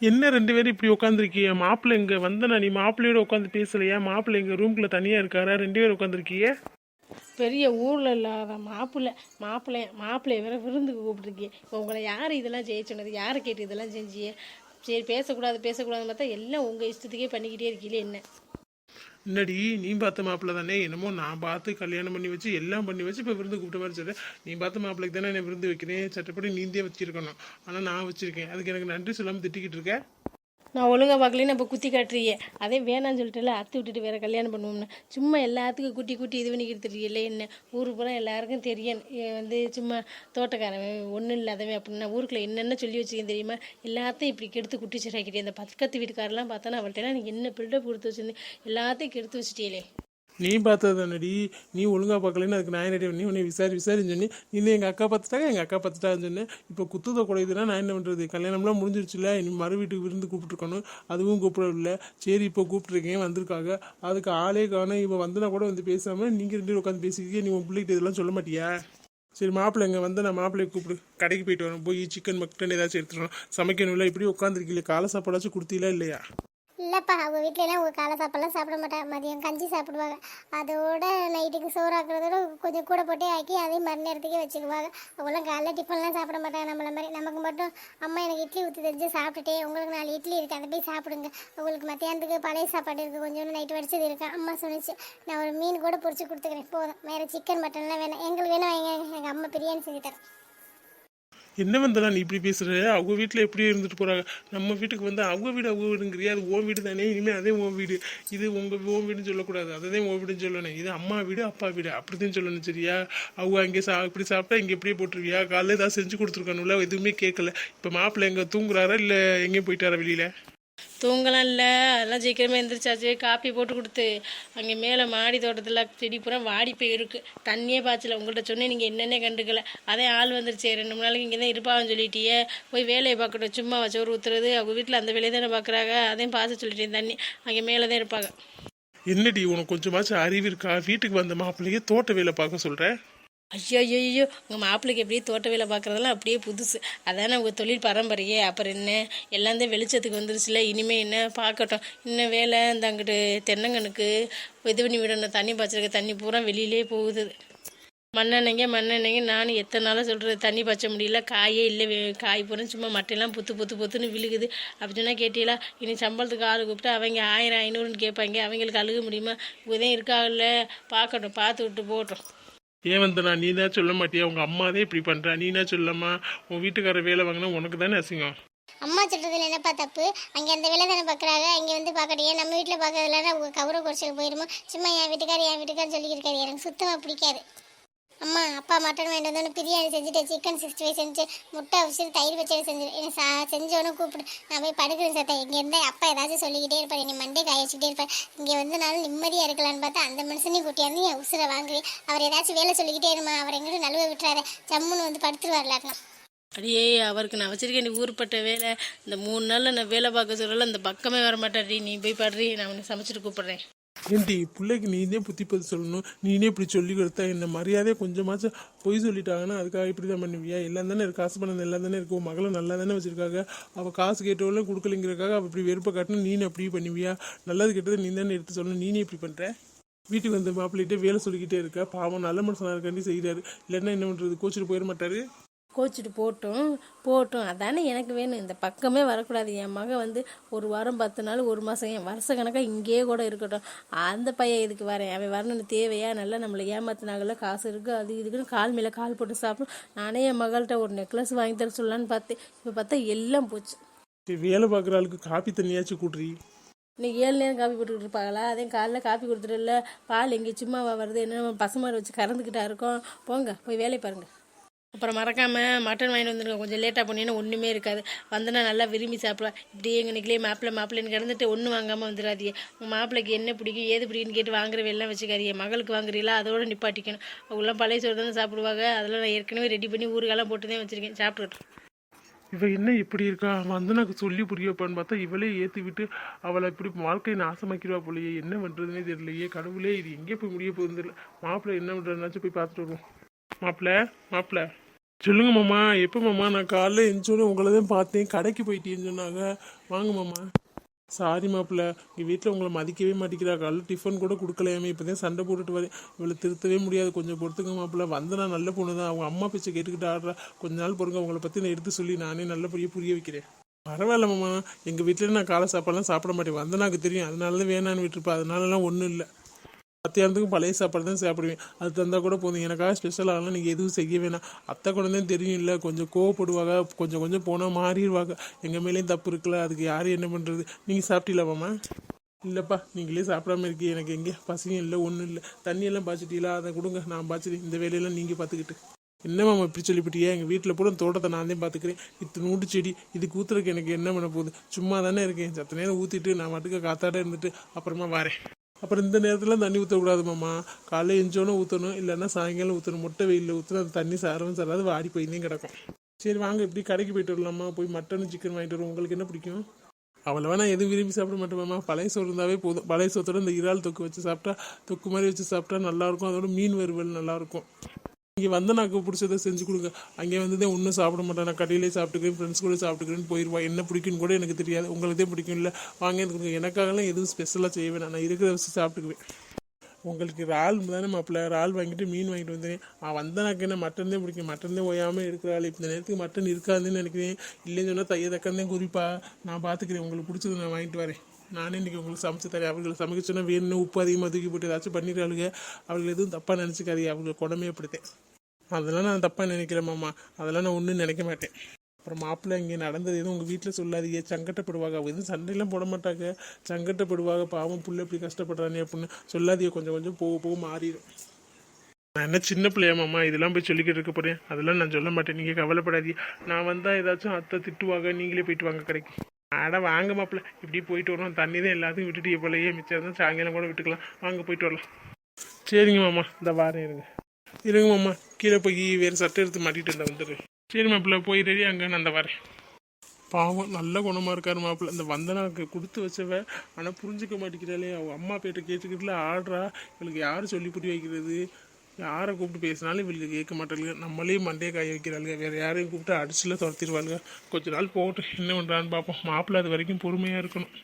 என்ன ரெண்டு பேரும் இப்படி உட்காந்துருக்கிய மாப்பிள்ளை இங்கே வந்தனா நீ மாப்பிள்ளையோட உட்காந்து பேசலையா? மாப்பிள்ளை எங்கள் ரூம்குள்ளே தனியாக இருக்காரா? ரெண்டு பேரும் உட்காந்துருக்கிய பெரிய ஊரில் இல்லாத மாப்பிள்ளை மாப்பிள்ளை மாப்பிள்ளைய வேற விருந்துக்கு கூப்பிட்டுருக்கீங்க இப்போ உங்களை யார் இதெல்லாம் செய்ய சொன்னது? யாரை கேட்டு இதெல்லாம் செஞ்சியே சரி பேசக்கூடாது பேசக்கூடாதுன்னு பார்த்தா எல்லாம் உங்கள் இஷ்டத்துக்கே பண்ணிக்கிட்டே இருக்கீங்களே என்ன? என்னடி நீ பார்த்த மாப்பிள்ள தானே? என்னமோ நான் பார்த்து கல்யாணம் பண்ணி வச்சு எல்லாம் பண்ணி வச்சு இப்போ விருந்து கூப்பிட்ட மாதிரி சொல்கிறேன் நீ பார்த்த மாப்பிள்ளைக்கு தானே என்ன விருந்து வைக்கிறேன்? சட்டப்படி நீந்தே வச்சிருக்கணும். ஆனால் நான் வச்சிருக்கேன். அதுக்கு எனக்கு நன்றி சொல்லாமல் திட்டிக்கிட்டு இருக்கேன் நான் ஒழுங்கா பார்க்கலன்னு இப்போ குத்தி காட்டுறியே. அதே வேணான்னு சொல்லிட்டுல அத்து விட்டுட்டு வேற கல்யாணம் பண்ணுவோம்னு. சும்மா எல்லாத்துக்கும் குட்டி குட்டி இது பண்ணி கொடுத்துருக்கீல்ல என்ன? ஊருக்கு பூரா எல்லாருக்கும் தெரியும். வந்து சும்மா தோட்டக்காரன் ஒன்றும் இல்லாதவன் அப்படின்னா ஊருக்குள்ள என்னென்ன சொல்லி வச்சுக்கேன் தெரியுமா? எல்லாத்தையும் இப்படி கெடுத்து குட்டி சிறாக்கிட்டே அந்த பக்கத்து வீட்டுக்காரெல்லாம் பார்த்தா அவள்கிட்ட நீ என்ன பில்டப் கொடுத்து வச்சிருந்து எல்லாத்தையும் கெடுத்து வச்சுட்டீங்களே நீ பார்த்தது தானடி நீ ஒழுங்காக பார்க்கலன்னு அதுக்கு நான் என்ன நீ உன்னை விசாரி விசாரின்னு சொன்னி நீ எங்கள் அக்கா பார்த்துட்டாங்க எங்கள் அக்கா பார்த்துட்டான்னு சொன்னேன். இப்போ குத்துத குறையுதுன்னா நான் என்ன பண்ணுறது கல்யாணம்லாம் முடிஞ்சிருச்சுல இனி மறு வீட்டுக்கு விருந்து கூப்பிட்ருக்கணும் அதுவும் கூப்பிடவில்லை. சரி இப்போ கூப்பிட்ருக்கேன் வந்திருக்காங்க. அதுக்கு ஆளே காணும். இப்போ வந்தனா கூட வந்து பேசாமல் நீங்கள் ரெண்டு உட்காந்து பேசிக்கிட்டே நீ உன் பிள்ளைகிட்ட இதெல்லாம் சொல்ல மாட்டியா? சரி மாப்பிள்ளை இங்கே வந்து நான் மாப்பிள்ளையை கூப்பிடு. கடைக்கு போயிட்டு வரேன். போய் சிக்கன் மட்டன் ஏதாச்சும் எடுத்துடணும் சமைக்கணும்ல இப்படி உட்காந்துருக்கீங்களே காலை சாப்பாடாச்சும் கொடுத்தீங்களா இல்லையா? இல்லைப்பா அவங்க வீட்டிலலாம் உங்கள் காலை சாப்பாடுலாம் சாப்பிட மாட்டாங்க மதியம் கஞ்சி சாப்பிடுவாங்க. அதோட நைட்டுக்கு சோறாக்குறதோட கொஞ்சம் கூட போட்டே ஆக்கி அதையும் மறு நேரத்துக்கே வச்சுக்குவாங்க. அவங்களாம் காலைல டிஃபன்லாம் சாப்பிட மாட்டாங்க நம்மள மாதிரி. நமக்கு மட்டும் அம்மா எனக்கு இட்லி ஊற்றி தெரிஞ்சு சாப்பிட்டுட்டே உங்களுக்கு நாலு இட்லி இருக்குது அதை போய் சாப்பிடுங்க. உங்களுக்கு மத்தியானத்துக்கு பழைய சாப்பாடு இருக்குது கொஞ்சோண்டு நைட்டு வடிச்சது இருக்கா. அம்மா சொன்னிச்சு நான் ஒரு மீன் கூட பிடிச்சி கொடுத்துக்கிறேன் போதும். வேறு சிக்கன் மட்டன்லாம் வேணாம். எங்களுக்கு வேணும் வைங்க எங்கள் அம்மா பிரியாணி செஞ்சு தரேன். என்ன வந்தனா நீ இப்படி பேசுற? அவங்க வீட்டில் எப்படி இருந்துட்டு போறாங்க. நம்ம வீட்டுக்கு வந்து அவங்க வீடு அவங்க வீடுங்கிறியா? அது ஓ வீடு தானே. இனிமேல் அதே ஓ வீடு. இது உங்க ஓ வீடுன்னு சொல்லக்கூடாது. அதே ஓ வீடுன்னு சொல்லணும். இது அம்மா வீடு அப்பா வீடு. அப்படிதான் சொல்லணும் சரியா? அவங்க அங்கே சா இப்படி சாப்பிட்டா இங்கே இப்படியே போட்டுருவியா? காலையில் ஏதாவது செஞ்சு கொடுத்துருக்கணும்ல எதுவுமே கேட்கல. இப்போ மாப்பிள்ளை எங்கே தூங்குறாரா இல்லை எங்கேயும் போயிட்டாரா வெளியில? தூங்கலாம் இல்லை அதெல்லாம் சீக்கிரமே எழுந்திரிச்சாச்சு காப்பி போட்டு கொடுத்து. அங்கே மேலே மாடி தோட்டத்தில் செடி பூரா வாடி போயிருக்கு. தண்ணியே பாய்ச்சல. உங்கள்கிட்ட சொன்னேன் நீங்கள் என்னென்ன கண்டுக்கல. அதே ஆள் வந்துருச்சு. ரெண்டு மூணு நாளைக்கு இங்கே தான் இருப்பான்னு சொல்லிட்டியே. போய் வேலையை பார்க்கட்டும். சும்மா சோறு ஊற்றுறது அவங்க வீட்டில் அந்த வேலையை தானே பார்க்குறாங்க. அதையும் பார்த்து சொல்லிட்டேன் தண்ணி. அங்கே மேலே தான் இருப்பாங்க. என்னடி உனக்கு கொஞ்சமாச்சும் அறிவு இருக்கா? வீட்டுக்கு வந்த மாப்பிள்ளையே தோட்ட வேலை பார்க்க சொல்கிறேன் ஐயோ ஐயோ ஐயோ உங்கள் மாப்பிள்ளைக்கு எப்படியே தோட்ட வேலை பார்க்குறதெல்லாம் அப்படியே புதுசு. அதானே உங்கள் தொழில் பரம்பரையே. அப்புறம் என்ன? எல்லாம் தான் வெளிச்சத்துக்கு வந்துருச்சுல இனிமேல் என்ன பார்க்கட்டும். இன்னும் வேலை இந்த அங்கிட்டு தென்னங்கனுக்கு இது பண்ணி விடணும். தண்ணி பாய்ச்சிருக்க தண்ணி பூரா வெளியிலே போகுது. மண்ணெண்ணெங்க மண்ணெண்ணெங்க நானும் எத்தனை நாளாக சொல்கிறது தண்ணி பாய்ச்ச முடியல. காயே இல்லை. காய் போகிறேன் சும்மா மட்டையெல்லாம் புத்து புத்து புத்துன்னு விழுகுது. அப்படி சொன்னால் கேட்டீங்களா? இனி சம்பளத்துக்கு ஆள் கூப்பிட்டு அவங்க ஆயிரம் ஐநூறுன்னு கேட்பாங்க. அவங்களுக்கு அழுக முடியுமா? உதயம் இருக்காங்கல்ல. பார்க்கட்டும். பார்த்து விட்டு போட்டோம் ஏன் வந்தனா நீ தான் சொல்ல மாட்டியா? உங்க தான் இப்படி பண்றா. நீ தான் சொல்லம்மா உன் வீட்டுக்கார வேலை வாங்கினா உனக்கு தானே அசிங்கம். அம்மா சொல்றதுல என்னப்பா தப்பு? அங்கே அந்த வேலை தானே பார்க்குறாங்க இங்கே வந்து பார்க்கணும் ஏன் நம்ம வீட்டில் பார்க்கறதுல உங்க கௌரவ குறைச்சல் போயிருமோ? சும்மா என் வீட்டுக்கார் என் வீட்டுக்காரன்னு சொல்லியிருக்காரு. இருக்காரு எனக்கு சுத்தமாக பிடிக்காது. அம்மா அப்பா மட்டன் வாங்கிட்டு வந்தோன்னு பிரியாணி செஞ்சுட்டு சிக்கன் சிக்ஸ்டி ஃபைவ் செஞ்சு முட்டை அவிச்சு தயிர் பச்சடி செஞ்சு எனக்கு சா கூப்பிடு. நான் போய் படுக்கிறேன் சத்தா இங்கே இருந்தால் அப்பா ஏதாச்சும் சொல்லிக்கிட்டே இருப்பார். நீ மண்டே காய வச்சுக்கிட்டே இருப்பார். இங்கே வந்து நானும் நிம்மதியாக இருக்கலான்னு பார்த்தா அந்த மனுஷனையும் கூட்டியாந்து என் உசுரை வாங்குறேன் அவர் ஏதாச்சும் வேலை சொல்லிக்கிட்டே இருமா அவர் எங்கிட்ட நழுவ விட்டுறாரு ஜம்முன்னு வந்து படுத்துருவார்லாட்னா அடியே அவருக்கு நான் வச்சிருக்கேன் நீ ஊர்பட்ட வேலை இந்த மூணு நாளில் நான் வேலை பார்க்க சொல்லல இந்த பக்கமே வர மாட்டாடி நீ போய் பாடுறி நான் உன்னை சமைச்சிட்டு கூப்பிட்றேன். ஏன்டி பிள்ளைக்கு நீனே புத்தி சொல்லணும். நீனே இப்படி சொல்லி கொடுத்தா என்ன மரியாதையை கொஞ்சமாச்சும் பொய் சொல்லிட்டாங்கன்னா அதுக்காக இப்படி தான் பண்ணுவியா? எல்லாம் தானே இருக்கு காசு பணம் எல்லாம் தானே இருக்கு மகளை நல்லா தானே வச்சிருக்காங்க. அவள் காசு கேட்டவளும் கொடுக்கலைங்கிறக்காக அவள் இப்படி வெறுப்பை காட்டணும் நீனு அப்படி பண்ணுவியா? நல்லது கெட்டது நீ தானே எடுத்து சொல்லணும். நீனே இப்படி பண்ணுற வீட்டுக்கு வந்த மாப்பிள்ளிகிட்டே வேலை சொல்லிக்கிட்டே இருக்க. பாவம் நல்ல மனுஷனாக இருக்காண்டி செய்கிறாரு இல்லைன்னா என்ன பண்ணுறது கோச்சிட்டு போயிட மாட்டாரு. கோச்சிட்டு போட்டும் போட்டும். அதானே எனக்கு வேணும். இந்த பக்கமே வரக்கூடாது. என் மகன் வந்து ஒரு வாரம் பத்து நாள் ஒரு மாதம் என் வருஷ கணக்காக இங்கேயே கூட இருக்கட்டும். அந்த பையன் இதுக்கு வரேன். அவன் வரணும்னு தேவையா? நல்லா நம்மளை ஏமாத்தினாங்கல்ல காசு இருக்குது அது இதுக்குன்னு கால் மேலே கால் போட்டு சாப்பிடும். நானே என் மகள்கிட்ட ஒரு நெக்லஸ் வாங்கி தர சொல்லலான்னு பார்த்தேன். இப்போ பார்த்தா எல்லாம் போச்சு. வேலை பார்க்குற ஆளுக்கு காப்பி தண்ணியாச்சும் கூட்டுறி இன்னைக்கு ஏழு நேரம் காப்பி போட்டுக்கிட்டு இருப்பாங்களா அதே காலைல காப்பி கொடுத்துட்டு பால் எங்கே சும்மாவா வருது? என்ன பசுமாடு வச்சு கறந்துக்கிட்டா இருக்கோம். போங்க போய் வேலையை பாருங்க. அப்புறம் மறக்காமல் மட்டன் வாங்கிட்டு வந்துருங்க. கொஞ்சம் லேட்டாக போனீங்கன்னா ஒன்றுமே இருக்காது. வந்தனா நல்லா விரும்பி சாப்பிடுவேன் இப்படியே எங்கள் நிக்கலே மாப்பிள்ளை மாப்பிள்ளைன்னு கிடந்துட்டு ஒன்றும் வாங்காமல் வந்துடாதியே உங்கள் மாப்பிள்ளைக்கு என்ன பிடிக்கும் ஏது பிடிக்குன்னு கேட்டு வாங்குற எல்லாம் வச்சுக்காதீங்க. மகளுக்கு வாங்குறீங்களா அதோட நிப்பாட்டிக்கணும். அவங்களாம் பழைய சோறு தானே சாப்பிடுவாங்க. அதெல்லாம் நான் ஏற்கனவே ரெடி பண்ணி ஊருக்கெல்லாம் போட்டு தான் வச்சுருக்கேன். சாப்பிட்டுக்கிட்டோம். இவள் என்ன இப்படி இருக்கா? வந்தனாக்கு சொல்லி புரிய வைப்பான்னு பார்த்தா இவளே ஏற்றி விட்டு அவளை இப்படி வாழ்க்கையை நாசமாக்கிடுவா போலையே. என்ன பண்ணுறதுனே தெரியலையே. கடவுளே இது எங்கே போய் முடிய போகுதுன்னு தெரியல. மாப்பிள்ளை என்ன பண்ணுறதுனாச்சும் போய் பார்த்துட்டு வருவோம். மாப்பிள்ளை மாப்பிள்ளை. சொல்லுங்க மாமா எப்போ மாமா? நான் காலைல எஞ்சோடனே உங்களை தான் பார்த்தேன் கடைக்கு போயிட்டேன்னு சொன்னாங்க. வாங்க மாமா. சாரி மாப்பிள்ள எங்கள் வீட்டில் உங்களை மதிக்கவே மாட்டேங்கிறா. காலைல டிஃபன் கூட கொடுக்கலையாமே இப்போ தான் சண்டை போட்டுட்டு வரேன். இவளை திருத்தவே முடியாது. கொஞ்சம் பொறுத்துக்க மாப்பிள்ள. வந்தனா நல்ல பொண்ணு தான். அவங்க அம்மா பேச்சை கேட்டுக்கிட்டு ஆடுறா. கொஞ்ச நாள் பொறுங்க உங்களை பற்றி நான் எடுத்து சொல்லி நானே நல்லபடியாக புரிய வைக்கிறேன். பரவாயில்ல மாமா. எங்கள் வீட்டில் நான் காலை சாப்பாடுலாம் சாப்பிட மாட்டேன். வந்தனாக்கு எனக்கு தெரியும். அதனால தான் வேணான்னு விட்டுருப்பேன் அதனாலலாம் ஒன்றும் இல்லை. மத்தியானத்துக்கும் பழைய சாப்பாடு தான் சாப்பிடுவேன். அது தந்தால் கூட போதும். எனக்காக ஸ்பெஷலாகலாம் நீங்கள் எதுவும் செய்ய வேணாம். அத்தை கூட தான் தெரியும் இல்லை கொஞ்சம் கோவப்படுவாங்க. கொஞ்சம் கொஞ்சம் போனால் மாறிடுவாங்க. எங்கள் மேலேயும் தப்பு இருக்குல்ல. அதுக்கு யார் என்ன பண்ணுறது நீங்கள் சாப்பிட்டீங்களாம்மா? இல்லைப்பா நீங்களே சாப்பிடாம இருக்கீங்க. எனக்கு எங்கே? பசியும் இல்லை ஒன்றும் இல்லை. தண்ணியெல்லாம் பாய்ச்சிட்டீங்களா? அதை கொடுங்க. நான் பாய்ச்சி இந்த வேலையெல்லாம் நீங்கள் பார்த்துக்கிட்டு. என்னம்மா இப்படி சொல்லிவிட்டியா? எங்கள் வீட்டில் கூட தோட்டத்தை நான் தான் பார்த்துக்கிறேன். நூட்டு செடி இதுக்கு ஊற்றுறதுக்கு எனக்கு என்ன பண்ண போகுது? சும்மா தானே இருக்கேன். சத்த நேரம் ஊற்றிட்டு நான் மட்டுக்கு காத்தாட இருந்துட்டு அப்புறமா வரேன். அப்புறம் இந்த நேரத்தில் தண்ணி ஊற்றக்கூடாது மாமா. காலைல எஞ்சோன்னு ஊற்றணும் இல்லைன்னா சாயங்காலம் ஊற்றணும் முட்டை வெயிலில் ஊற்றணும் அது தண்ணி சாரவும் சாராது வாடி போயினே கிடக்கும். சரி வாங்க இப்படி கடைக்கு போயிட்டு வரலாமா? போய் மட்டன் சிக்கன் வாங்கிட்டு வருவோம். உங்களுக்கு என்ன பிடிக்கும்? அவ்வளோவா நான் எதுவும் விரும்பி சாப்பிட மாட்டேன் பழைய சோறு இருந்தாவே போதும். பழைய சோத்தோட இந்த இறால் தொக்கு வச்சு சாப்பிட்டா தொக்கு மாதிரி வச்சு சாப்பிட்டா நல்லாயிருக்கும் அதோட மீன் வறுவல் நல்லாயிருக்கும் இங்கே வந்து நான் பிடிச்சதை செஞ்சு கொடுங்க. அங்கே வந்து ஒன்றும் சாப்பிட மாட்டேன். நான் கடையிலே சாப்பிட்டுக்கிறேன் ஃப்ரெண்ட்ஸ் கூட சாப்பிட்டுக்கிறேன்னு போயிடுவா என்ன பிடிக்குன்னு கூட எனக்கு தெரியாது. உங்களுக்கே பிடிக்கும் இல்லை வாங்க எனக்கு கொடுங்க எனக்காகலாம் எதுவும் ஸ்பெஷலாக செய்ய வேணாம். நான் இருக்கிற வச்சு சாப்பிட்டுக்குவேன். உங்களுக்கு இறால் தானே மாப்பிள்ள? இறால் வாங்கிட்டு மீன் வாங்கிட்டு வந்தேன். அவன் வந்தனாக்கு என்ன மட்டன் தான் பிடிக்கும். மட்டன் தான் ஓயாமல் இருக்கிறாள் இப்போ இந்த நேரத்துக்கு மட்டன் இருக்காதுன்னு நினைக்கிறேன். இல்லைன்னு சொன்னால் தைய தக்கன்தான் குறிப்பா. நான் பார்த்துக்கிறேன் உங்களுக்கு பிடிச்சது நான் வாங்கிட்டு வரேன். நானே இன்றைக்கி உங்களுக்கு சமைச்சு தரேன். அவங்களுக்கு சமைக்க சொன்னால் வேணும்னு உப்பு அதிகமாக தூக்கி போட்டு ஏதாச்சும் பண்ணிடுறாளுங்க. அவர்கள் எதுவும் தப்பாக நினச்சிக்காதீங்க. அவங்களுக்கு குடமே அப்படித்தேன் அதெல்லாம் நான் தப்பாக நினைக்கிறேன் மாமா. அதெல்லாம் நான் ஒன்றும் நினைக்க மாட்டேன். அப்புறம் மாப்பிள்ளை இங்கே நடந்தது எதுவும் உங்கள் வீட்டில் சொல்லாதீங்க. சங்கட்டப்படுவாங்க அவங்க எதுவும் சண்டையெல்லாம் போட மாட்டாங்க. சங்கட்டப்படுவாங்க பாவம் புள்ள இப்படி கஷ்டப்படுறானே அப்படின்னு சொல்லாதீங்க. கொஞ்சம் கொஞ்சம் போக போக மாறிடும். நான் என்ன சின்ன பிள்ளையா மாமா? இதெல்லாம் போய் சொல்லிக்கிட்டு இருக்க போகிறேன் அதெல்லாம் நான் சொல்ல மாட்டேன். நீங்கள் கவலைப்படாதீ நான் வந்தால் ஏதாச்சும் அத்தை திட்டுவாங்க. நீங்களே போயிட்டு வாங்க கடைக்கு. அட வாங்க மாப்பிள்ள. இப்படி போயிட்டு வரோம். தண்ணி தான் எல்லாத்தையும் விட்டுட்டு எப்போலையே மிச்சம் தான் சாயங்காலம் கூட விட்டுக்கலாம். வாங்க போயிட்டு வரலாம். சரிங்க மாமா. இந்த வாரம் இருங்க. இருங்க மாமா. கீழே போய் வேறு சட்டை எடுத்து மாட்டிட்டு இருந்தா வந்துடு சரி மாப்பிள்ள போய் ரெடி அங்கே நான் அந்த வரேன். பாவம் நல்ல குணமாக இருக்கார் மாப்பிள்ள. இந்த வந்தனாக்கு கொடுத்து வச்சவ ஆனால் புரிஞ்சுக்க மாட்டேங்கிறாளே. அவங்க அம்மா பேட்டை கேட்டுக்கிட்டுல ஆடுறா. இவளுக்கு யார் சொல்லி புரிய வைக்கிறது? யாரை கூப்பிட்டு பேசினாலும் இவளுக்கு கேட்க மாட்டாளுங்க. நம்மளே மண்டே காய வைக்கிறாளுங்க. வேறு யாரையும் கூப்பிட்டு அடிச்சுல துரத்திடுவாளுங்க. கொஞ்ச நாள் போகட்டும். என்ன பண்ணுறான்னு பார்ப்போம் மாப்பிள்ள அது வரைக்கும் பொறுமையாக இருக்கணும்.